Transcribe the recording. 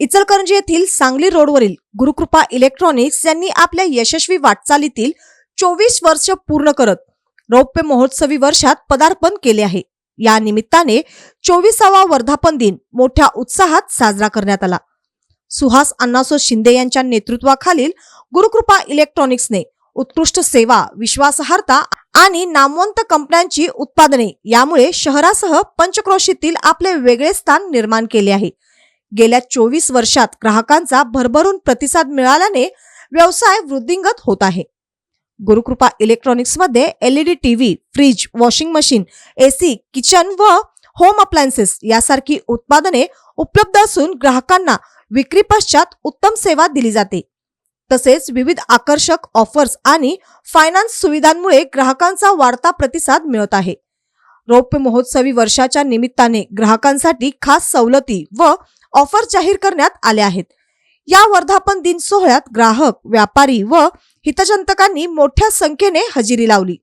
इचलकरंजी येथील सांगली रोडवरील गुरुकृपा इलेक्ट्रॉनिक्स यांनी आपल्या यशस्वी वाटचालीतील चोवीस वर्ष पूर्ण करत रौप्य महोत्सवी वर्षात पदार्पण केले आहे. या निमित्ताने चोवीसावा वर्धापन दिन मोठ्या उत्साहात साजरा करण्यात आला. सुहास अण्णासो शिंदे यांच्या नेतृत्वाखालील गुरुकृपा इलेक्ट्रॉनिक्सने उत्कृष्ट सेवा विश्वासार्हता आणि नामवंत कंपन्यांची उत्पादने यामुळे शहरासह पंचक्रोशीतील आपले वेगळे स्थान निर्माण केले आहे. गेल्या चोवीस वर्षात ग्राहकांचा भरभरून प्रतिसाद मिळाल्याने व्यवसाय वृद्धिंगत होत आहे. Gurukrupa इलेक्ट्रॉनिक्समध्ये LED TV fridge washing machine AC kitchen व होम अप्लायन्सेस यासारखी उत्पादने उपलब्ध असून ग्राहकांना विक्री पश्चात उत्तम सेवा दिली जाते. तसेच विविध आकर्षक ऑफर्स आणि फायनान्स सुविधांमुळे ग्राहकांचा वाढता प्रतिसाद मिळत आहे. रौप्य महोत्सवी वर्षाच्या निमित्ताने ग्राहकांसाठी खास सवलती व ऑफर जाहीर करण्यात आल्या आहेत. या वर्धापन दिन सोहळ्यात ग्राहक व्यापारी व हितजंतकांनी मोठ्या संख्येने हजेरी लावली.